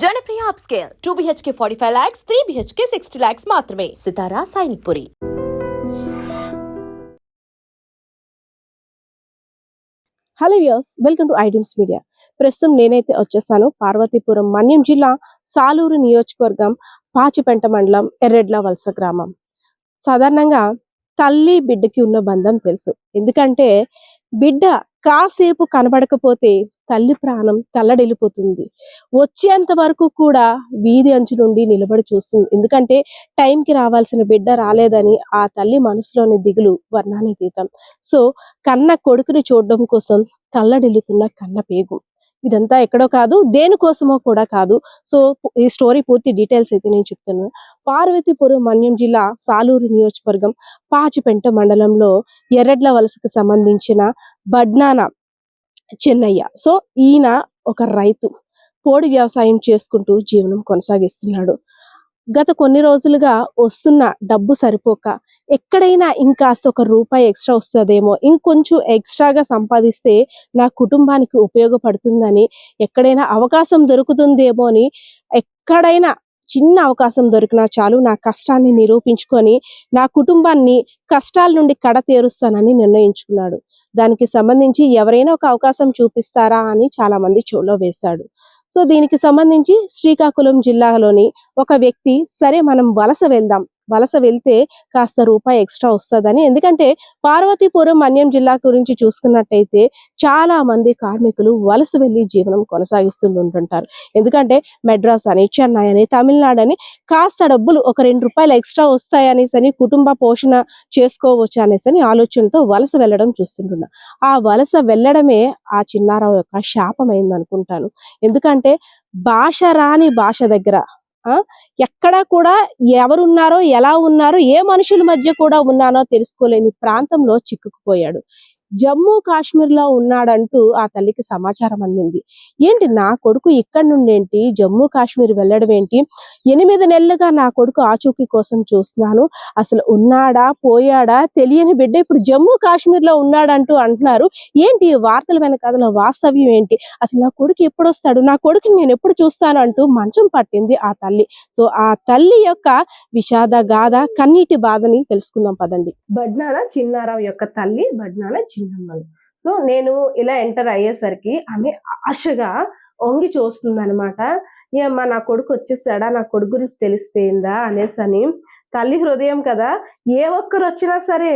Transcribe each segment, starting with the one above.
Janapriya upscale two BHK forty five lakhs three BHK sixty lakhs మాత్రమే. Sitara Sainikpuri. Hello views welcome to iDreams media ప్రస్తుతం నేనైతే వచ్చేసాను పార్వతీపురం మన్యం జిల్లా సాలూరు నియోజకవర్గం పాచిపెంట మండలం ఎర్రెడ్ల వలస గ్రామం. సాధారణంగా తల్లి బిడ్డకి ఉన్న బంధం తెలుసు. ఎందుకంటే బిడ్డ కాసేపు కనబడకపోతే తల్లి ప్రాణం తల్లడిల్లిపోతుంది. వచ్చేంత వరకు కూడా వీధి అంచు నుండి నిలబడి చూస్తుంది. ఎందుకంటే టైంకి రావాల్సిన బిడ్డ రాలేదని ఆ తల్లి మనసులోని దిగులు వర్ణానితీతం. సో కన్న కొడుకుని చూడడం కోసం తల్లడిల్లుతున్న కన్న పేగు. ఇదంతా ఎక్కడో కాదు దేనికోసమో కూడా కాదు. సో ఈ స్టోరీ పూర్తి డీటెయిల్స్ అయితే నేను చెప్తున్నాను పార్వతీపురం మన్యం జిల్లా సాలూరు నియోజకవర్గం పాచిపెంట మండలంలో ఎర్రడ్ల వలసకు సంబంధించిన బడ్నాన చెన్నయ్య. సో ఈయన ఒక రైతు. పోడి వ్యవసాయం చేసుకుంటూ జీవనం కొనసాగిస్తున్నాడు. గత కొన్ని రోజులుగా వస్తున్న డబ్బు సరిపోక ఎక్కడైనా ఇంకాస్త ఒక రూపాయి ఎక్స్ట్రా వస్తుందేమో ఇంకొంచెం ఎక్స్ట్రాగా సంపాదిస్తే నా కుటుంబానికి ఉపయోగపడుతుందని ఎక్కడైనా అవకాశం దొరుకుతుందేమో అని ఎక్కడైనా చిన్న అవకాశం దొరికినా చాలు నా కష్టాన్ని నిరూపించుకొని నా కుటుంబాన్ని కష్టాల నుండి కడ తీరుస్తానని నిర్ణయించుకున్నాడు. దానికి సంబంధించి ఎవరైనా ఒక అవకాశం చూపిస్తారా అని చాలా మంది చెవులో వేశాడు. సో దీనికి సంబంధించి శ్రీకాకుళం జిల్లాలోని ఒక వ్యక్తి సరే మనం వలస వెళ్దాం. వలస వెళ్తే కాస్త రూపాయి ఎక్స్ట్రా వస్తుందని. ఎందుకంటే పార్వతీపురం మన్యం జిల్లా గురించి చూసుకున్నట్టయితే చాలా మంది కార్మికులు వలస వెళ్ళి జీవనం కొనసాగిస్తుంటుంటారు. ఎందుకంటే మెడ్రాస్ అని చెన్నై అని తమిళనాడు అని కాస్త డబ్బులు ఒక రెండు రూపాయలు ఎక్స్ట్రా వస్తాయనేసి అని కుటుంబ పోషణ చేసుకోవచ్చు అనేసి అని ఆలోచనతో వలస వెళ్ళడం చూస్తుంటున్నా. ఆ వలస వెళ్ళడమే ఆ చిన్నారావు యొక్క శాపమైంది అనుకుంటాను ఎందుకంటే భాష రాని భాష దగ్గర ఎక్కడా కూడా ఎవరున్నారో ఎలా ఉన్నారో ఏ మనుషుల మధ్య కూడా ఉన్నానో తెలుసుకోలేని ప్రాంతంలో చిక్కుకుపోయాడు. జమ్మూ కాశ్మీర్లో ఉన్నాడంటూ ఆ తల్లికి సమాచారం అందింది. ఏంటి నా కొడుకు ఇక్కడ నుండి ఏంటి జమ్మూ కాశ్మీర్ వెళ్ళడం ఏంటి? ఎనిమిది నెలలుగా నా కొడుకు ఆచూకీ కోసం చూస్తున్నాను. అసలు ఉన్నాడా? పోయాడా? తెలియని బిడ్డ ఇప్పుడు జమ్మూ కాశ్మీర్లో ఉన్నాడంటూ అంటున్నారు. ఏంటి ఈ వార్తల వెనకాల వాస్తవ్యం ఏంటి? అసలు నా కొడుకు ఎప్పుడు వస్తాడు నా కొడుకుని నేను ఎప్పుడు చూస్తాను అంటూ మంచం పట్టింది ఆ తల్లి. సో ఆ తల్లి యొక్క విషాద గాథ కన్నీటి బాధని తెలుసుకుందాం పదండి. బడ్నాల చిన్నారావు యొక్క తల్లి బడ్నాల చిన్నమ్మలు సో నేను ఇలా ఎంటర్ అయ్యేసరికి ఆమె ఆశగా వంగి చూస్తుంది అనమాట ఏమ్మా నా కొడుకు వచ్చేసాడా? నా కొడుకు గురించి తెలిసిపోయిందా? అనేసి అని తల్లి హృదయం కదా ఏ ఒక్కరు వచ్చినా సరే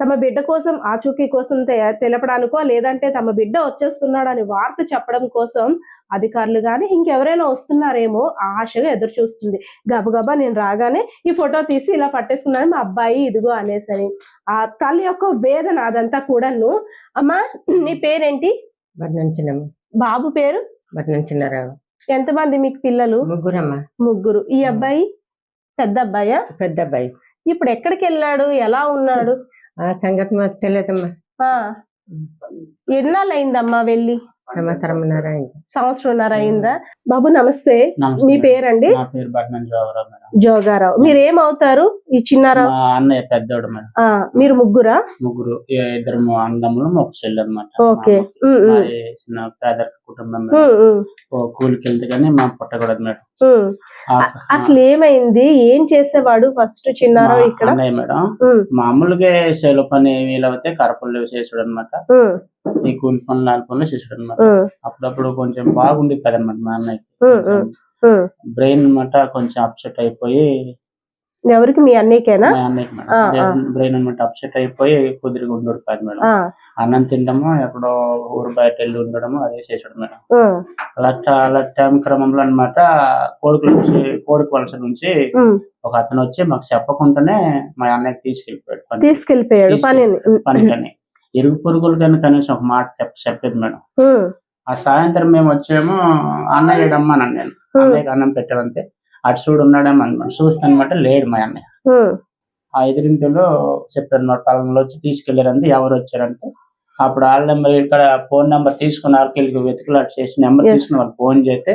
తమ బిడ్డ కోసం ఆచూకీ కోసం తె- తెలపడానికో లేదంటే తమ బిడ్డ వచ్చేస్తున్నాడు అని వార్త చెప్పడం కోసం అధికారులు కానీ ఇంకెవరైనా వస్తున్నారేమో ఆశగా ఎదురు చూస్తుంది. గబగబా నేను రాగానే ఈ ఫోటో తీసి ఇలా పట్టేసుకున్నాను మా అబ్బాయి ఇదిగో అనేసని. ఆ తల్లి యొక్క వేదన అదంతా కూడాను. అమ్మా నీ పేరేంటి? బాబు పేరు? ఎంతమంది మీకు పిల్లలు? ముగ్గురమ్మ. ముగ్గురు. ఈ అబ్బాయి పెద్ద అబ్బాయా పెద్ద అబ్బాయి ఇప్పుడు ఎక్కడికి వెళ్ళాడు? ఎలా ఉన్నాడు? ఆ సంగతి తెలియదమ్మా. ఆ. ఎన్నాళ్ళు అయిందమ్మా వెళ్ళి? సంవత్సరంన్నర అయింది బాబు నమస్తే. మీ. పేరండి? నా పేరు బట్నం జోగరావు. మీరు ఏమవుతారు ఈ చిన్నారావు మా అన్నయ్య పెద్దోడు మీరు ముగ్గురా? ముగ్గురు ఇద్దరు మా అన్నదమ్ములు ఒక చెల్లి అనమాట ఓకే. చిన్న పేదరిక కుటుంబం కూలికి వెళ్తే కానీ మా పుట్టకూడదు మేడం. అసలు ఏమైంది? ఏం చేసేవాడు ఫస్ట్ చిన్నారావు ఇక్కడ? మేడం. మామూలుగా సేలు పని వీలవుతే కరపల్లి చేసుడు అనమాట ఈ కూలి పనులు నాలుగు పనులు చేసుడు అనమాట అప్పుడప్పుడు కొంచెం బాగుండేది కదనమాట మా అన్నయ్య. ఉమ్. బ్రెయిన్ అనమాట కొంచెం అప్సెట్ అయిపోయి ఎవరికి మీ అన్నయ్యకేనా? అన్నయ్యకి బ్రెయిన్ అనమాట అప్సెట్ అయిపోయి కుదిరిగా ఉండడు కాదు మేడం. అన్నం తినడము ఎక్కడో ఊరు బయట వెళ్ళి ఉండడము అదే చేసాడు మేడం. అలా అలా టైం క్రమంలో అన్నమాట కోడుకుల నుంచి కోడుకు వలస నుంచి. ఒక అతను వచ్చి మాకు చెప్పకుండానే మా అన్నయ్యకి తీసుకెళ్ళిపోయాడు పని. తీసుకెళ్ళిపోయాడు పని పనికని. ఇరుగు పురుగులు కానీ కనీసం ఒక మాట చెప్ చెప్పేది మేడం. ఆ సాయంత్రం మేము వచ్చాము అన్నయ్య రమ్మన్నాను నేను. అన్నయ్యకి అన్నం పెట్టామంతే అటు చూడు ఉన్నాడేమో అనమాట లేడు మా అన్నయ్య. ఆ ఎదురింటిలో చెప్పారు అనమాట పలంలో వచ్చి తీసుకెళ్ళారంటే ఎవరు వచ్చారంటే? అప్పుడు వాళ్ళ నెంబర్ ఇక్కడ ఫోన్ నెంబర్ తీసుకున్న వాళ్ళకి వెతుకులాట చేసి నెంబర్ Yes. తీసుకున్న వాళ్ళు ఫోన్ చేస్తే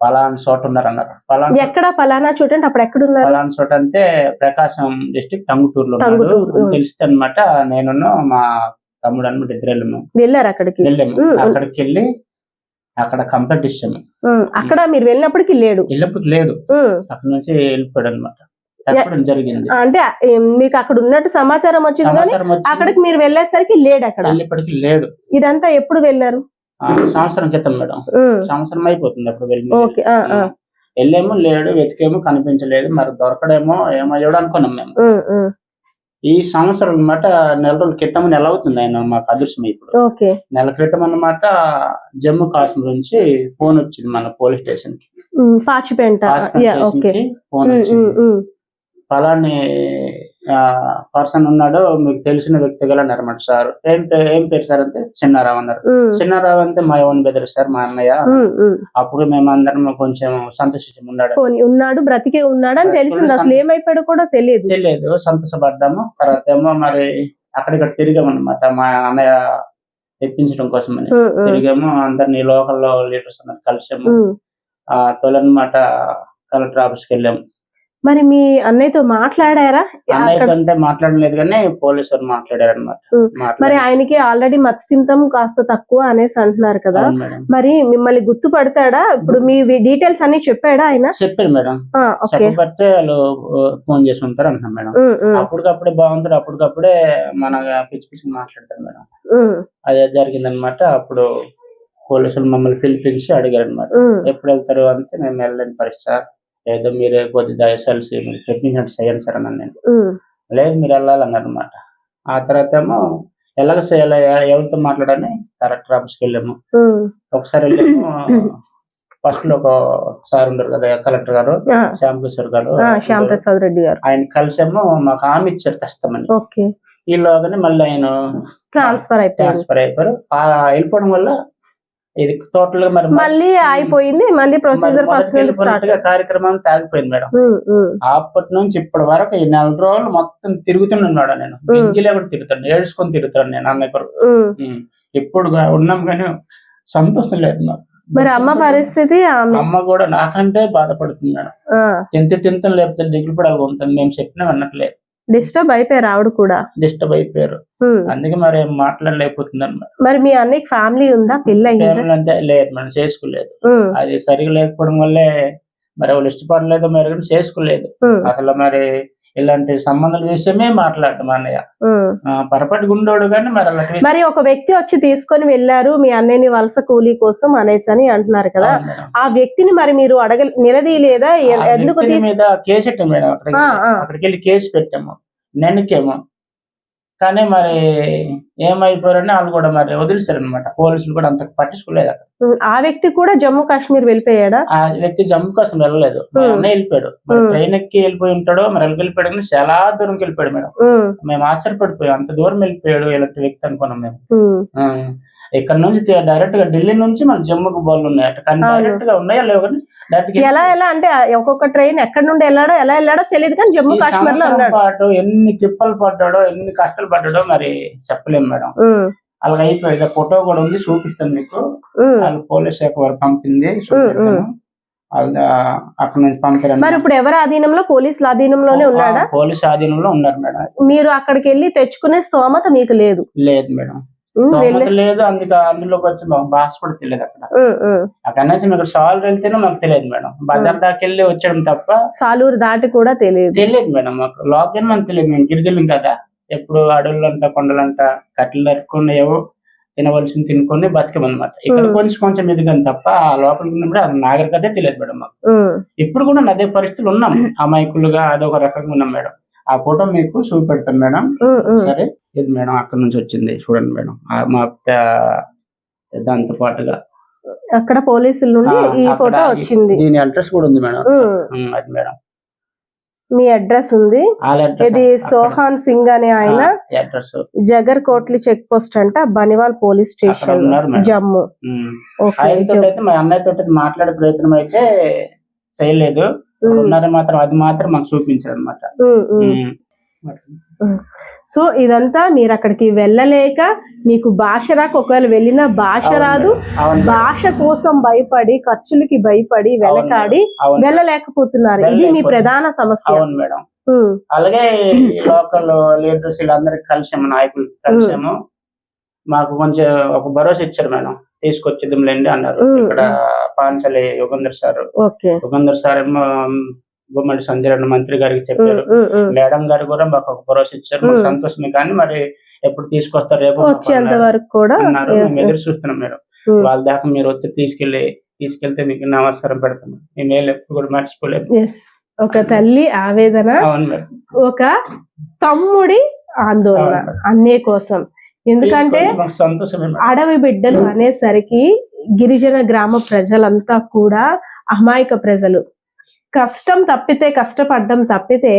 పలానా చోట ఉన్నారు అన్నారు పలానా ఎక్కడ? పలానా చూడండి అప్పుడు ఎక్కడ ఉన్నారు? పలానా చోట అంటే ప్రకాశం డిస్టిక్ టంగుటూరులో ఉన్నాడు. తెలిస్తే అనమాట నేను మా తమ్ముడు అనమాట ఇద్దరు వెళ్ళాము. వెళ్ళారు అక్కడికి? వెళ్ళాము. అక్కడికి వెళ్ళి అక్కడ కంప్లైంట్ ఇచ్చాము. అక్కడ మీరు వెళ్ళినప్పటికి లేడు? వెళ్ళప్పుడు లేడు అక్కడ నుంచి వెళ్ళిపోయాడు అనమాట జరిగింది. అంటే మీకు అక్కడ ఉన్నట్టు సమాచారం వచ్చింది కానీ అక్కడికి మీరు వెళ్ళేసరికి లేడు అక్కడ. వెళ్ళేప్పటికి లేడు. ఇదంతా ఎప్పుడు వెళ్ళారు? సంవత్సరం క్రితం మేడం. సంవత్సరం అయిపోతుంది అప్పుడు వెళ్ళి వెళ్ళేమో లేడు వెతికేమో కనిపించలేదు. మరి దొరకడేమో ఏమయ్యాడు అనుకున్నాం మేము. ఈ సంవత్సరం అన్నమాట నెల రోజుల క్రితం నెల అవుతుంది ఆయన మాకు అదృష్టం ఇప్పుడు. ఓకే. నెల క్రితం అన్నమాట జమ్మూ కాశ్మీర్ నుంచి ఫోన్ వచ్చింది మన పోలీస్ స్టేషన్కి పాచిపెంట. ఫోన్ వచ్చింది. ఫలాని పర్సన్ ఉన్నాడు మీకు తెలిసిన వ్యక్తి గల అన్నమాట సార్. ఏం ఏం పేరు సార్ అంటే చిన్నారావు అన్నారు. చిన్నారావు అంటే మా ఓన్ బెదర్ సార్ మా అన్నయ్య. అప్పుడు మేము అందరం కొంచెం సంతోషించి ఉన్నాడు ఉన్నాడు బ్రతికే ఉన్నాడు అని తెలిసింది. అసలు ఏమైపోయాడో కూడా తెలియదు. తెలియదు. సంతోషపడ్డాము. తర్వాత ఏమో మరి అక్కడిక్కడ తిరిగాము అనమాట మా అన్నయ్య తెప్పించడం ఉమ్, ఉమ్, తిరిగాము. అందరినీ లోకల్లో లీడర్స్ అందరు కలిసాము. ఆ తొలనమాట కలెక్టర్ ఆఫీస్కి వెళ్ళాము. మరి మీ అన్నయ్యతో మాట్లాడారా? కంటే మాట్లాడలేదు కానీ పోలీసు వారు మాట్లాడారు. అనమాట. మరి ఆయనకి ఆల్రెడీ మత్స్యంతం కాస్త తక్కువ అనేసి అంటున్నారు కదా. మరి మిమ్మల్ని గుర్తుపడతాడా? ఇప్పుడు మీ డీటెయిల్స్ అన్ని చెప్పాడా ఆయన? చెప్పారు మేడం. చెప్పబట్టే వాళ్ళు ఫోన్ చేసి ఉంటారు అంటున్నాం మేడం. అప్పటికప్పుడే బాగుంటారు అప్పటికప్పుడే మన పిచ్చి పిచ్చి మాట్లాడతారు మేడం. అదే జరిగిందనమాట అప్పుడు పోలీసులు మమ్మల్ని పిలిపించి అడిగారు అనమాట ఎప్పుడు వెళ్తారు అంటే మేము వెళ్ళలేని పరిస్థితి. ఏదో మీరే కొద్ది దయసలిసి మీరు చెప్పించినట్టు చేయండి సార్ అన్నాను నేను. లేదు మీరు వెళ్ళాలన్నారు అనమాట ఆ తర్వాత ఏమో ఎలాగ చేయాలి ఎవరితో మాట్లాడాలని కలెక్టర్ ఆఫీస్కి వెళ్ళాము. ఒకసారి వెళ్ళాము ఫస్ట్లో ఒక సార్ ఉండరు కదా కలెక్టర్ గారు కిషోర్ గారు ఆ, శ్యామ్ ప్రసాద్ రెడ్డి గారు. ఆయన కలిసాము మాకు హామీ ఇచ్చారు కష్టమని ఓకే. ఈలోగానే మళ్ళీ ఆయన ట్రాన్స్ఫర్ అయిపోయింది ట్రాన్స్ఫర్ అయిపోయారు. ఆ వెళ్ళిపోవడం వల్ల ఇది టోటల్గా మరి మళ్ళీ అయిపోయింది మళ్ళీ ప్రొసీజర్ ఫస్ట్ కార్యక్రమం తాగిపోయింది మేడం. అప్పటి నుంచి ఇప్పటి వరకు ఈ నెల రోజులు మొత్తం తిరుగుతున్నాడు నేను. గింజిలే కూడా తిరుగుతాను. ఏడుచుకొని తిరుగుతాను నేను అన్న. ఇప్పుడు గా- ఉన్నాం కానీ సంతోషం లేదు నాకు. మరి అమ్మ పరిస్థితి అమ్మ కూడా నాకంటే బాధపడుతుంది మేడం. తింత తింతం లేకపోతే దిగులు పడాలి ఉంటుంది మేము చెప్పినా విన్నట్లేదు డిస్టర్బ్ అయిపోయారు ఆవిడ కూడా. డిస్టర్బ్ అయిపోయారు. అందుకే మరి మాట్లాడలేకపోతుంది అనమాట మరి. మీ అన్నయ్యకి ఫ్యామిలీ ఉందా ఫ్యామిలీ అంతే లేదు మనం చేసుకోలేదు. అది సరిగా లేకపోవడం వల్లే మరి వాళ్ళు ఇష్టపడలేదో మరి చేసుకోలేదు. అసలు మరి ఇలాంటి సంబంధాల విషయమే మాట్లాడటం అన్నయ్య. పొరపాటు గుండోడు కానీ మరి అలాంటి మరి ఒక వ్యక్తి వచ్చి తీసుకొని వెళ్ళారు మీ అన్నయ్యని వలస కూలీ కోసం అనేసి అని అంటున్నారు కదా. ఆ వ్యక్తిని మరి మీరు అడగ నిలదీయలేదా? ఎందుకు మీద కేసు పెట్టాం మేడం. అక్కడికి వెళ్ళి కేసు పెట్టాము. నెనకేమో కానీ మరి ఏమైపోయారని వాళ్ళు కూడా మరి వదిలేశారు అనమాట పోలీసులు కూడా అంత పట్టించుకోలేదు అక్కడ. ఆ వ్యక్తి కూడా జమ్మూ కాశ్మీర్ వెళ్ళిపోయాడా? ఆ వ్యక్తి జమ్మూ కోసం వెళ్ళలేదు. అన్నయ్య వెళ్ళిపోయాడు. ట్రైన్ ఎక్కి వెళ్ళిపోయి ఉంటాడో మరి వెళ్ళి వెళ్ళిపోయాడు కానీ చాలా దూరంకి వెళ్ళిపోయాడు మేడం. మేము ఆశ్చర్యపడిపోయాం. అంత దూరం వెళ్ళిపోయాడు ఇలాంటి వ్యక్తి అనుకున్నాం మేము. ఇక్కడ నుంచి డైరెక్ట్గా ఢిల్లీ నుంచి మన జమ్మూకి బోర్లు ఉన్నాయి. అట కానీ. డైరెక్ట్గా ఉన్నాయా లేవు కానీ డైరెక్ట్ ఎలా ఎలా అంటే ఒక్కొక్క ట్రైన్ ఎక్కడి నుండి వెళ్ళాడో ఎలా వెళ్ళాడో తెలియదు కానీ జమ్మూ కాశ్మీర్లో పాటు ఎన్ని తిప్పలు పడ్డాడో ఎన్ని కష్టాలు పడ్డాడో మరి చెప్పలేము మేడం. అలాగ అయిపోయింది ఫోటో కూడా ఉంది చూపిస్తాను మీకు. వాళ్ళు పోలీస్ శాఖ వారు పంపింది అక్కడ నుంచి పంపారు మరి ఇప్పుడు ఎవరి ఆధీనంలో? పోలీసుల ఆధీనంలోనే ఉన్నాడా? పోలీస్ ఆధీనంలో ఉన్నారు మేడం. మీరు అక్కడికి వెళ్ళి తెచ్చుకునే స్తోమత మీకు లేదు. లేదు మేడం. లేదు అందుకే అందులోకి వచ్చి భాష కూడా తెలియదు అక్కడ. అక్కడ నుంచి మీకు సాల్ వెళ్తేనే మాకు తెలియదు మేడం. బజార్ దాకా వెళ్ళి వచ్చాం తప్ప సాలూరు దాటి కూడా తెలియదు. తెలియదు మేడం మాకు. లోకల్ మనకు తెలియదు మేము గిరిజనులం కదా. ఎప్పుడు అడవులంట కొండలంట కట్టెలు నరుక్కుని ఏవో తినవలసింది తినుకొని బతికమన్నమాట. ఇక్కడ. కొంచెం కొంచెం ఎదిగాను తప్ప ఆ లోపలికి ఉన్నప్పుడు అది నాగరికతే తెలియదు మేడం మాకు. ఇప్పుడు కూడా అదే పరిస్థితులు ఉన్నాం. అమాయకులుగా అదొక రకంగా ఉన్నాం మేడం. ఆ ఫోటో మీకు చూపెడతాను మేడం. సరే? ఇది మేడం అక్కడ నుంచి వచ్చింది. చూడండి మేడం. మా దాంతో పాటుగా. అక్కడ పోలీసుల నుండి ఈ ఫోటో వచ్చింది. దీని అడ్రస్ కూడా ఉంది మేడం. అది మేడం. మీ అడ్రస్ ఉంది. ఇది సోహాన్ సింగ్ అనే ఆయన. Address. Jagar Kotli check post అంట బనివాల్ పోలీస్ స్టేషన్. జమ్మూ. అన్నయ్యతో మాట్లాడే ప్రయత్నం అయితే చేయలేదు. మాత్రం అది మాత్రం మాకు చూపించారు అనమాట సో ఇదంతా మీరు అక్కడికి వెళ్ళలేక మీకు భాష రాక ఒకవేళ వెళ్ళినా భాష రాదు. భాష కోసం భయపడి ఖర్చులకి భయపడి వెనకాడి వెళ్ళలేకపోతున్నారు. ఇది మీ. ప్రధాన సమస్య. అవును మేడం. ఉమ్, అలాగే లోకల్ లీడర్స్ వీళ్ళందరికి కలిసాము నాయకులు కలిసాము. మాకు కొంచెం ఒక భరోసా ఇచ్చారు మేడం. తీసుకొచ్చేద్దాంలేండి అన్నారు. ఇక్కడ పాంచలి యుగంధర్ సార్. యుగంధర్ సార్ ఏమో గుమ్మడి సంజయ్ మంత్రి గారికి చెప్పారు. మేడం గారు కూడా మాకు ఒక భరోసా ఇచ్చారు మాకు. సంతోషమే కానీ మరి ఎప్పుడు తీసుకొస్తారు రేపు వచ్చేంత. వరకు కూడా ఎదురు చూస్తున్నాం మేడం. వాళ్ళ దాకా మీరు వచ్చి తీసుకెళ్ళి తీసుకెళ్తే మీకు నమస్కారం పెడతాం మేము ఎప్పుడు కూడా మర్చిపోలేదు. ఒక తల్లి ఆవేదన ఒక తమ్ముడి ఆందోళన. అన్నే కోసం ఎందుకంటే. అడవి బిడ్డలు అనేసరికి గిరిజన గ్రామ ప్రజలంతా కూడా అమాయక ప్రజలు కష్టం తప్పితే కష్టపడ్డం తప్పితే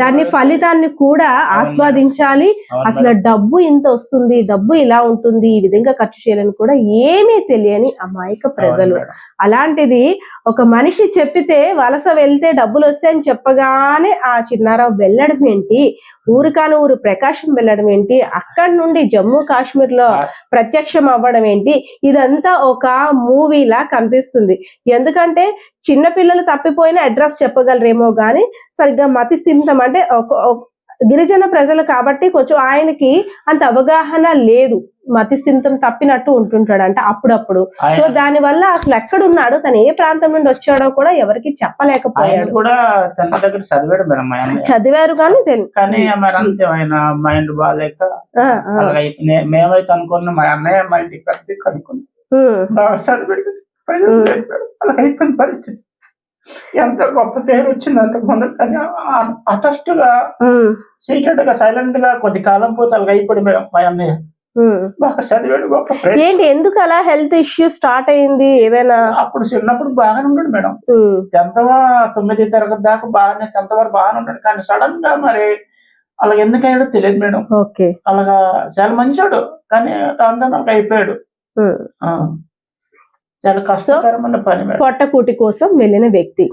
దాన్ని ఫలితాన్ని కూడా ఆస్వాదించాలి అసలు. డబ్బు ఇంత వస్తుంది డబ్బు ఇలా ఉంటుంది ఈ విధంగా ఖర్చు చేయాలని కూడా ఏమీ తెలియని అమాయక ప్రజలు. అలాంటిది ఒక మనిషి చెప్పితే వలస వెళ్తే డబ్బులు వస్తాయని చెప్పగానే ఆ చిన్నారావు వెళ్ళడం ఏంటి ఊరు ప్రకాశం వెళ్ళడం ఏంటి? అక్కడి నుండి జమ్మూ కాశ్మీర్లో ప్రత్యక్షం అవ్వడం ఏంటి? ఇదంతా ఒక మూవీలా కనిపిస్తుంది. ఎందుకంటే చిన్న పిల్లలు తప్పిపోయిన అడ్రస్ చెప్పగలరేమో గాని సరిగ్గా మతి స్థిమితం అంటే గిరిజన ప్రజలు కాబట్టి కొంచెం ఆయనకి అంత అవగాహన లేదు. మతి స్థిమితం తప్పినట్టు ఉంటుంటాడు అంటే అప్పుడప్పుడు సో దాని వల్ల అసలు ఎక్కడున్నాడు? తను ఏ ప్రాంతం నుండి వచ్చాడో కూడా ఎవరికి చెప్పలేకపోయాడు. కూడా తన దగ్గర చదివాడు మేడం. చదివారు కానీ కానీ మరి అంతే ఆయన మైండ్ బాగాలేక. మేమైతే అనుకున్నాం మా అన్నయ్య మా ఇంటికి కట్టి కనుక్కున్నాం బాగా చదివాడు పరిస్థితి. ఎంత గొప్ప పేరు వచ్చింది అంతకు ముందు కానీ అటస్ట్గా సీక్రెట్గా సైలెంట్గా కొద్ది కాలం పోతే అలాగ అయిపోయి మేడం మా అన్నయ్య. ఉమ్. బాగా చదివాడు గొప్ప ఫ్రెండ్ ఏంటి ఎందుకు అలా హెల్త్ ఇష్యూ స్టార్ట్ అయింది ఏమైనా? అప్పుడు చిన్నప్పుడు బాగానే ఉన్నాడు మేడం. టెన్త్ తొమ్మిది తరగతి దాకా బాగానే టెన్త్ వరకు బాగానే ఉన్నాడు కానీ సడన్గా మరి అలా ఎందుకు అయ్యాడో తెలియదు మేడం. ఓకే. అలాగా చాలా మంచోడు. కానీ అయిపోయాడు. చాలా కష్టకరమైన పని మేడం. పొట్టకూటి కోసం వెళ్ళిన వ్యక్తి.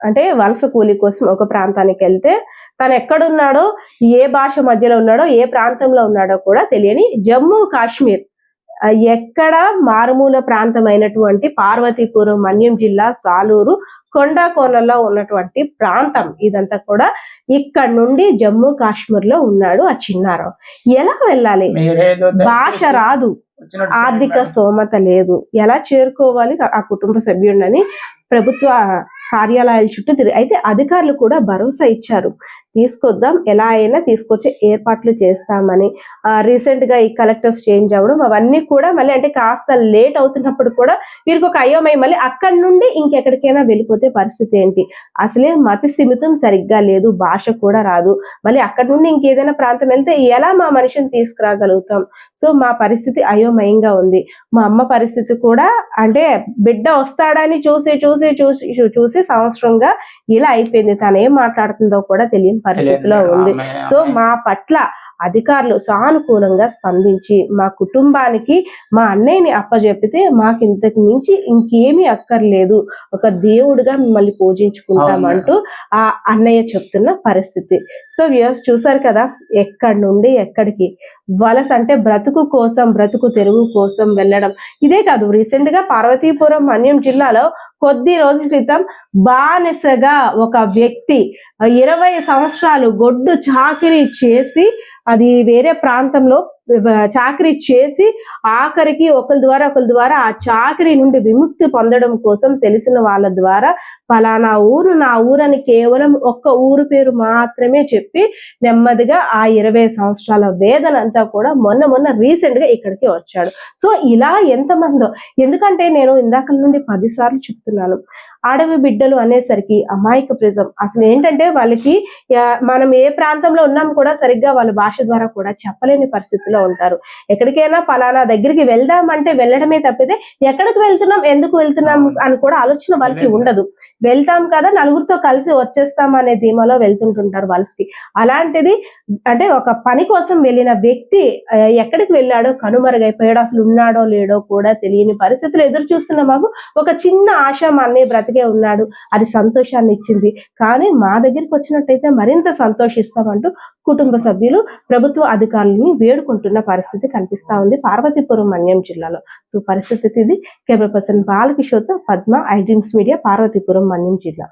అంటే వలస కూలి కోసం ఒక ప్రాంతానికి వెళ్తే తను ఎక్కడున్నాడో ఏ భాష మధ్యలో ఉన్నాడో ఏ ప్రాంతంలో ఉన్నాడో కూడా తెలియని జమ్మూ కాశ్మీర్ ఎక్కడ మారుమూల ప్రాంతమైనటువంటి పార్వతీపురం మన్యం జిల్లా సాలూరు కొండా కోనలో ఉన్నటువంటి ప్రాంతం. ఇదంతా కూడా ఇక్కడ నుండి జమ్మూ కాశ్మీర్లో ఉన్నాడు ఆ చిన్నారావు. ఎలా వెళ్ళాలి? మీరేదో భాష రాదు. ఆర్థిక. స్తోమత లేదు. ఎలా చేరుకోవాలి? ఆ కుటుంబ సభ్యుడిని ప్రభుత్వ కార్యాలయాల చుట్టూ తిరిగి అయితే అధికారులు కూడా భరోసా ఇచ్చారు. తీసుకొద్దాం. ఎలా అయినా తీసుకొచ్చి ఏర్పాట్లు చేస్తామని. రీసెంట్గా ఈ కలెక్టర్స్ చేంజ్ అవ్వడం అవన్నీ కూడా మళ్ళీ అంటే కాస్త లేట్ అవుతున్నప్పుడు కూడా వీరికి ఒక అయోమయం. మళ్ళీ అక్కడి నుండి ఇంకెక్కడికైనా వెళ్ళిపోతే పరిస్థితి ఏంటి? అసలే మతి స్థిమితం సరిగ్గా లేదు. భాష కూడా రాదు. మళ్ళీ అక్కడి నుండి ఇంకేదైనా ప్రాంతం వెళ్తే ఎలా మా మనిషిని తీసుకురాగలుగుతాం? సో మా పరిస్థితి అయోమయంగా ఉంది. మా అమ్మ పరిస్థితి కూడా అంటే బిడ్డ వస్తాడని చూసి చూసి చూసి చూసి సంవత్సరంగా ఇలా అయిపోయింది. తను ఏం మాట్లాడుతుందో కూడా తెలియదు పరిస్థితిలో ఉంది. సో మా పట్ల అధికారులు సానుకూలంగా స్పందించి మా కుటుంబానికి మా అన్నయ్యని అప్పజెప్పితే మాకు ఇంతకు మించి ఇంకేమీ అక్కర్లేదు. ఒక దేవుడిగా మిమ్మల్ని పూజించుకుంటామంటూ ఆ అన్నయ్య చెప్తున్న పరిస్థితి. సో వ్యూస్ చూసారు కదా ఎక్కడి నుండి ఎక్కడికి? వలస అంటే బ్రతుకు కోసం బ్రతుకు తెరువు కోసం వెళ్ళడం. ఇదే కాదు రీసెంట్గా పార్వతీపురం మన్యం జిల్లాలో కొద్ది రోజుల క్రితం బానిసగా ఒక వ్యక్తి ఇరవై సంవత్సరాలు గొడ్డు చాకరీ చేసి అది వేరే ప్రాంతంలో చాకరీ చేసి ఆఖరికి ఒకరి ద్వారా ఒకరి ద్వారా ఆ చాకరీ నుండి విముక్తి పొందడం కోసం తెలిసిన వాళ్ళ ద్వారా ఫలానా ఊరు నా ఊరని కేవలం ఒక్క ఊరు పేరు మాత్రమే చెప్పి నెమ్మదిగా ఆ ఇరవై సంవత్సరాల వేదన అంతా కూడా మొన్న మొన్న రీసెంట్గా ఇక్కడికి వచ్చాడు. సో ఇలా ఎంతమందో. ఎందుకంటే నేను ఇందాక నుండి పదిసార్లు చెప్తున్నాను. అడవి బిడ్డలు అనేసరికి అమాయక ప్రజం. అసలు ఏంటంటే వాళ్ళకి మనం ఏ ప్రాంతంలో ఉన్నాం కూడా సరిగ్గా వాళ్ళ భాష ద్వారా కూడా చెప్పలేని పరిస్థితిలో ఉంటారు. ఎక్కడికైనా పలానా దగ్గరికి వెళ్దామంటే వెళ్ళడమే తప్పితే ఎక్కడికి వెళ్తున్నాం ఎందుకు వెళ్తున్నాం అని కూడా ఆలోచన వాళ్ళకి ఉండదు. వెళ్తాం కదా నలుగురితో కలిసి వచ్చేస్తాం అనే ధీమాలో వెళ్తుంటుంటారు వలసకి అలాంటిది అంటే ఒక పని కోసం వెళ్ళిన వ్యక్తి ఎక్కడికి వెళ్ళాడో కనుమరుగైపోయాడో అసలు ఉన్నాడో లేడో కూడా తెలియని పరిస్థితులు ఎదురు చూస్తున్న మాకు ఒక చిన్న ఆశ మా బ్రతికే ఉన్నాడు. అది సంతోషాన్ని ఇచ్చింది. కానీ మా దగ్గరికి వచ్చినట్టయితే మరింత సంతోషిస్తామంటూ కుటుంబ సభ్యులు ప్రభుత్వ అధికారులని వేడుకుంటున్న పరిస్థితి కనిపిస్తా ఉంది పార్వతీపురం మన్యం జిల్లాలో. సో పరిస్థితి ఇది. కెమెరా పర్సన్ బాలకిషోర్తో పద్మ ఐడ్రీమ్స్ మీడియా పార్వతీపురం మన్యం జిల్లా.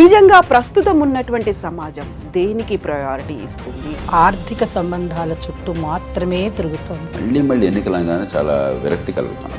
నిజంగా ప్రస్తుతం ఉన్నటువంటి సమాజం దేనికి ప్రయారిటీ ఇస్తుంది? ఆర్థిక సంబంధాల చుట్టూ మాత్రమే తిరుగుతోంది. మళ్ళీ మళ్ళీ ఎన్నికలంగానే చాలా విరక్తి కలుగుతాను